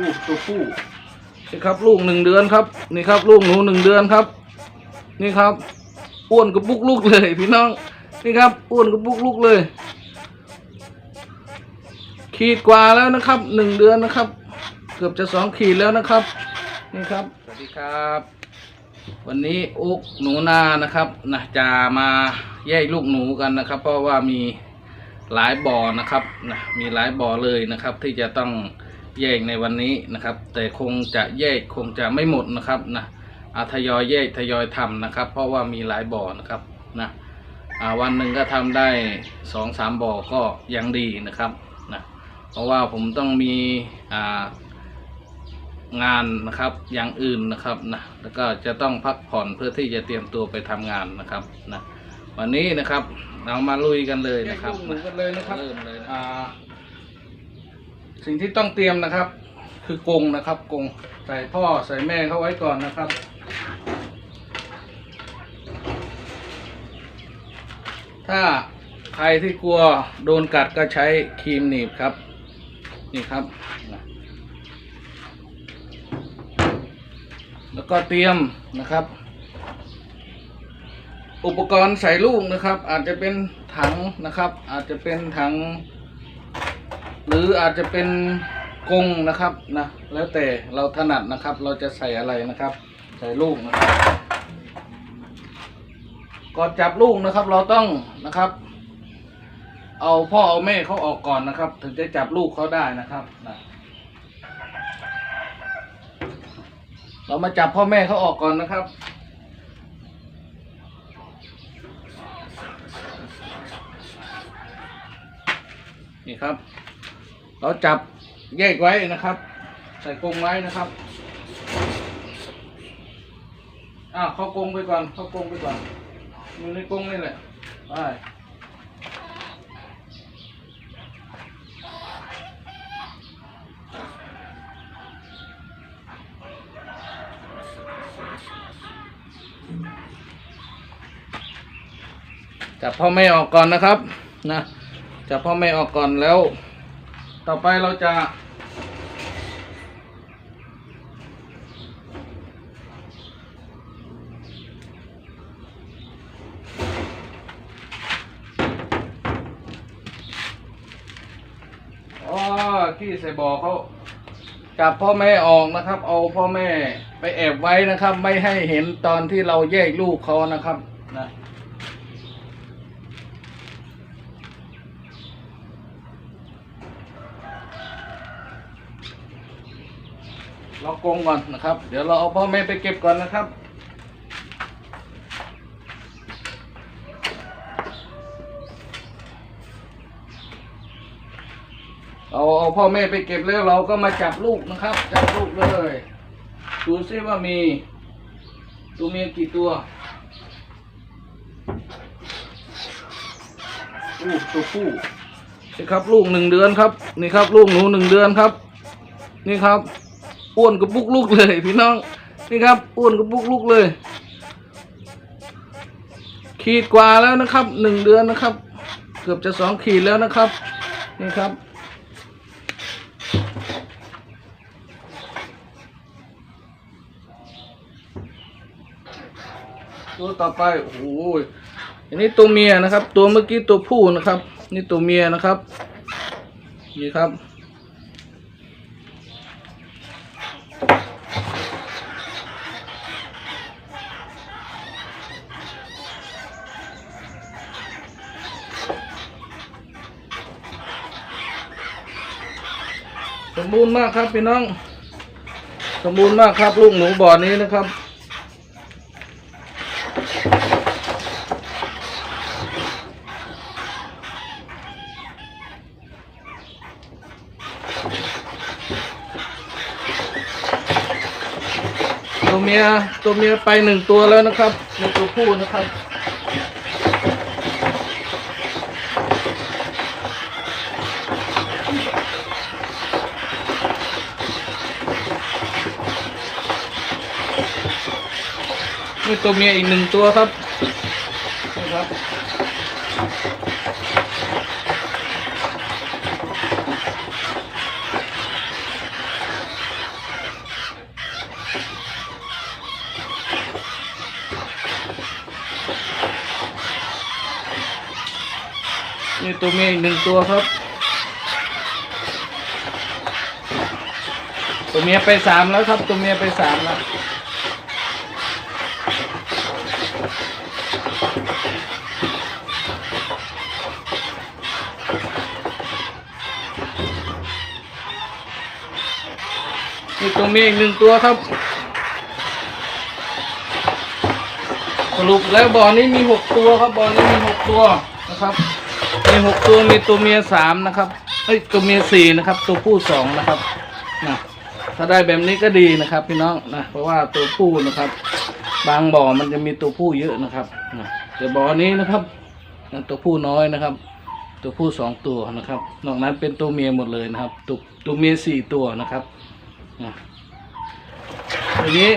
ลูกตัวผู้นี่ครับลูกหนึ่งเดือนครับนี่ครับ ลูกหนูหนึ่งเดือนครับ นี่ครับ อ้วนกับปุกลูกเลย พี่น้องนี่ครับ อ้วนกับปุกลูกเลย ขีดกว่าแล้วนะครับหนึ่งเดือนนะครับ เกือบจะสองขีดแล้วนะครับ นี่ครับสวัสดีครับ วันนี้อุกหนูนานะครับนะจะมาแยกลูกหนูกันนะครับ เพราะว่ามีหลายบ่อนะครับนะมีหลายบ่อเลยนะครับ ที่จะต้อง แยกในวันนี้นะครับ แต่คงจะแยกคงจะไม่หมดนะครับนะอาทยอยแยกทยอยทำนะครับ เพราะว่ามีหลายบ่อนะครับนะอ่าวันหนึ่งก็ทำได้สองสามบ่อก็ยังดีนะครับนะเพราะว่าผมต้องมีอ่างานนะครับอย่างอื่นนะครับนะแล้วก็จะต้องพักผ่อนเพื่อที่จะเตรียมตัวไปทำงานนะครับนะวันนี้นะครับเรามาลุยกันเลยนะครับลุยกันเลยนะครับเริ่มเลยอ่า สิ่งที่ต้องเตรียมนะครับ คือกรงนะครับกรงใส่พ่อใส่แม่เข้าไว้ก่อนนะครับ ถ้าใครที่กลัวโดนกัดก็ใช้ครีมหนีบครับ นี่ครับ แล้วก็เตรียมนะครับ อุปกรณ์ใส่ลูกนะครับ อาจจะเป็นถังนะครับ อาจจะเป็นถัง หรืออาจจะเป็นกรงนะครับนะแล้วแต่เราถนัดนะครับ เราจะใส่อะไรนะครับ ใส่ลูกนะครับก่อนจับลูกนะครับ เราต้องนะครับ เอาพ่อเอาแม่เขาออกก่อนนะครับ ถึงจะจับลูกเขาได้นะครับนะเรามาจับพ่อแม่เขาออกก่อนนะครับนี่ครับ เราจับแยกไว้นะครับ ใส่กรงไว้นะครับอ้าเข้ากรงไปก่อนเข้ากรงไปก่อนอยู่ในกรงนี่แหละไปจับพ่อแม่ออกก่อนนะครับนะจับพ่อแม่ออกก่อนแล้ว ต่อไปเราจะ อ๋อที่ใส่บ่อเขาจับพ่อแม่ออกนะครับ เอาพ่อแม่ไปแอบไว้นะครับ ไม่ให้เห็นตอนที่เราแยกลูกเขานะครับนะ เรากงก่อนนะครับ เดี๋ยวเราเอาพ่อแม่ไปเก็บก่อนนะครับ เอาเอาพ่อแม่ไปเก็บแล้วเราก็มาจับลูกนะครับ จับลูกเลยดูซิว่ามีตัวเมียกี่ตัวลูกตัวผู้นี่ครับลูกหนึ่งเดือนครับ นี่ครับลูกหนูหนึ่งเดือนครับ นี่ครับ อ้วนกับปุกลูกเลย พี่น้องนี่ครับอ้วนกับปุกลูกเลย ขีดกว่าแล้วนะครับหนึ่งเดือนนะครับ เกือบจะสองขีดแล้วนะครับนี่ครับตัวต่อไปโอ้โหอันนี้ตัวเมียนะครับ ตัวเมื่อกี้ตัวผู้นะครับ นี่ตัวเมียนะครับ นี่ครับ บูรณ์มากครับพี่น้อง สมบูรณ์มากครับ ลูกหนูบ่อนี้นะครับ ตัวเมียตัวเมียไปหนึ่งตัวแล้วนะครับในตัวผู้นะครับ นี่ตัวเมียอีกหนึ่งตัวครับนี่ครับ นี่ตัวเมียอีกหนึ่งตัวครับ ตัวเมียไปสามแล้วครับ ตัวเมียไปสามแล้ว ตัวเมียอีกหนึ่งตัวครับ สรุปแล้วบ่อนี้มีหกตัวครับบ่อนี้มีหกตัวนะครับ มีหกตัวมีตัวเมียสามนะครับเอ้ยตัวเมียสี่นะครับ ตัวผู้สองนะครับนะถ้าได้แบบนี้ก็ดีนะครับ พี่น้องนะเพราะว่าตัวผู้นะครับ บางบ่อมันจะมีตัวผู้เยอะนะครับนะแต่บ่อนี้นะครับตัวผู้น้อยนะครับ ตัวผู้สองตัวนะครับ นอกนั้นเป็นตัวเมียหมดเลยนะครับ ตัวตัวเมียสี่ตัวนะครับนะ ทีนี้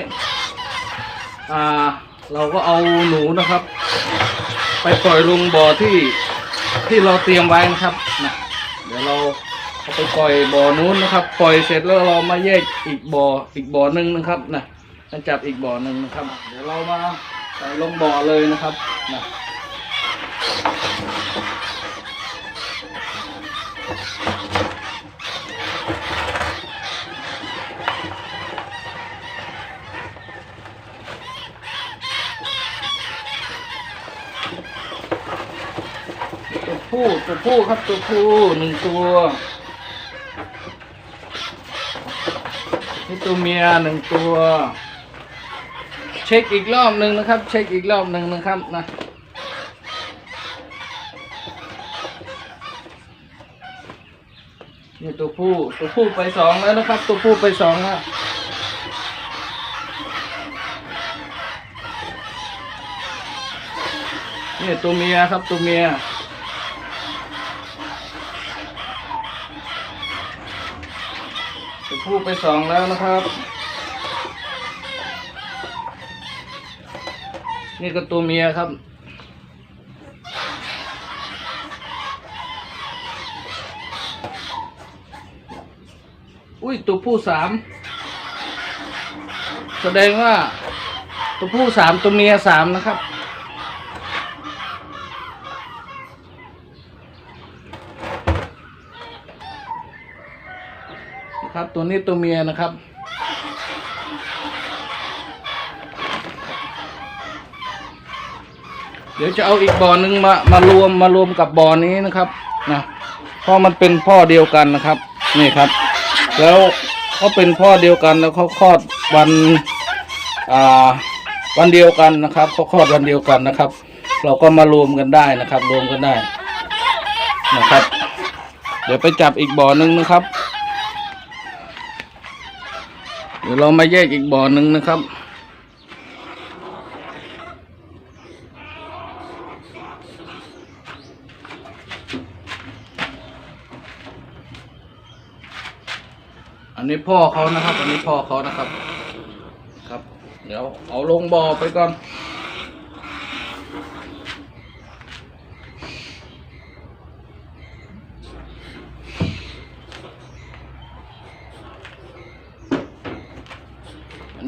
อ่าเราก็เอาหนูนะครับ ไปปล่อยลงบ่อที่ที่เราเตรียมไว้นะครับนะเดี๋ยวเราเอาไปปล่อยบ่อนู้นนะครับ ปล่อยเสร็จแล้วเรามาแยกอีกบ่ออีกบ่อหนึ่งนะครับนะมาจับอีกบ่อหนึ่งนะครับ เดี๋ยวเรามาใส่ลงบ่อเลยนะครับนะตัวผู้ ตัวผู้ครับตัวผู้หนึ่งตัวนี่ตัวเมียหนึ่งตัว เช็คอีกรอบหนึ่งนะครับ เช็คอีกรอบหนึ่งนะครับนะนี่ตัวผู้ตัวผู้ไปสองแล้วนะครับ ตัวผู้ไปสองแล้วนี่ตัวเมียครับตัวเมีย ตัว ผู้ไปสองแล้วนะครับ นี่ก็ตัวเมียครับ อุ้ยตัวผู้สามแสดงว่าตัวผู้สามตัวเมียสามนะครับ นะครับ ตัวนี้ตัวเมียนะครับ เดี๋ยวจะเอาอีกบ่อหนึ่งมามารวมมารวมกับบ่อนี้นะครับนะเพราะมันเป็นพ่อเดียวกันนะครับ นี่ครับ แล้วเขาเป็นพ่อเดียวกันแล้วเขาคลอดวันอ่าวันเดียวกันนะครับเขาคลอดวันเดียวกันนะครับ เราก็มารวมกันได้นะครับ รวมกันได้นะครับ เดี๋ยวไปจับอีกบ่อหนึ่งนะครับ เดี๋ยวเรามาแยกอีกบ่อหนึ่งนะครับ อันนี้พ่อเขานะครับ อันนี้พ่อเขานะครับ ครับ เดี๋ยวเอาลงบ่อไปก่อน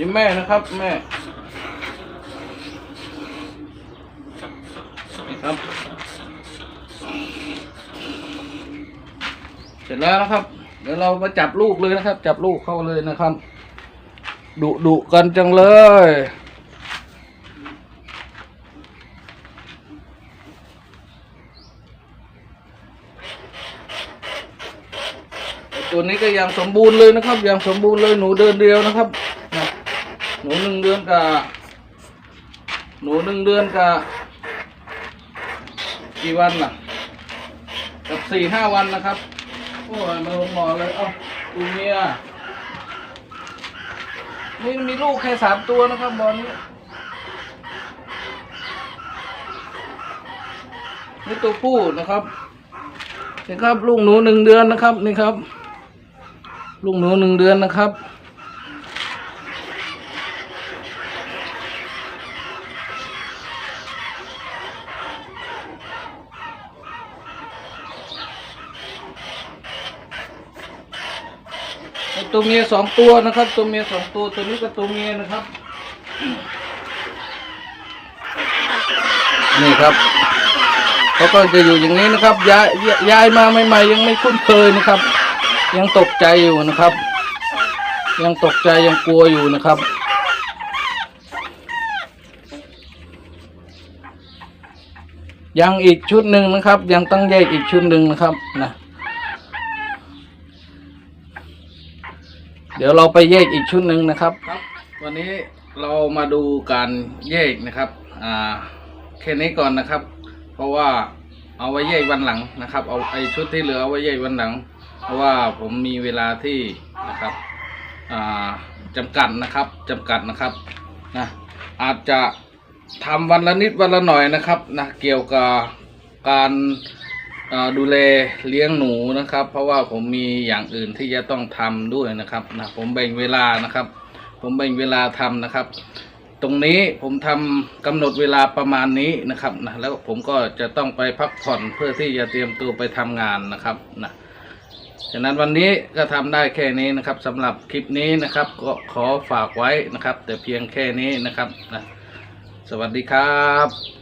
นนี้แม่นะครับแม่ครับ เสร็จแล้วนะครับ เดี๋ยวเรามาจับลูกเลยนะครับ จับลูกเข้าเลยนะครับดุดุกันจังเลยตัวนี้ก็ยังสมบูรณ์เลยนะครับยังสมบูรณ์เลยหนูเดือนเดียวนะครับน หนูหนึ่งเดือนกับหนูหนึ่งเดือนกับกี่วันล่ะ กับสี่ห้าวันนะครับ โอ้ยมาลงหมอเลย เอ้าตัวเมียนี่มีลูกแค่สามตัวนะครับบอลนี้นี่ตัวผู้นะครับนี่ครับลูกหนูหนึ่งเดือนนะครับนี่ครับ ลูกหนูหนึ่งเดือนนะครับ ตัวเมียสองตัวนะครับ ตัวเมียสองตัวตัวนี้ก็ตัวเมียนะครับ นี่ครับเขาก็จะอยู่อย่างนี้นะครับย้ายย้ายย้ายมาใหม่ๆยังไม่คุ้นเคยนะครับ ยังตกใจอยู่นะครับ ยังตกใจยังกลัวอยู่นะครับยังอีกชุดหนึ่งนะครับ ยังต้องแยกอีกชุดหนึ่งนะครับนะ ดี๋ยวเราไปแยกอีกชุดหนึ่งนะครับครับ วันนี้เรามาดูการแยกนะครับอ่าแค่นี้ก่อนนะครับ เพราะว่าเอาไว้แยกวันหลังนะครับ เอาไอชุดที่เหลือเอาไว้แยกวันหลัง เพราะว่าผมมีเวลาที่นะครับอ่าจำกัดนะครับจำกัดนะครับนะอาจจะทำวันละนิดวันละหน่อยนะครับนะเกี่ยวกับการ ดูแลเลี้ยงหนูนะครับ เพราะว่าผมมีอย่างอื่นที่จะต้องทำด้วยนะครับนะผมแบ่งเวลานะครับ ผมแบ่งเวลาทำนะครับ ตรงนี้ผมทำกำหนดเวลาประมาณนี้นะครับนะแล้วผมก็จะต้องไปพักผ่อนเพื่อที่จะเตรียมตัวไปทำงานนะครับนะฉะนั้นวันนี้ก็ทำได้แค่นี้นะครับสำหรับคลิปนี้นะครับ ก็ขอฝากไว้นะครับ แต่เพียงแค่นี้นะครับนะสวัสดีครับ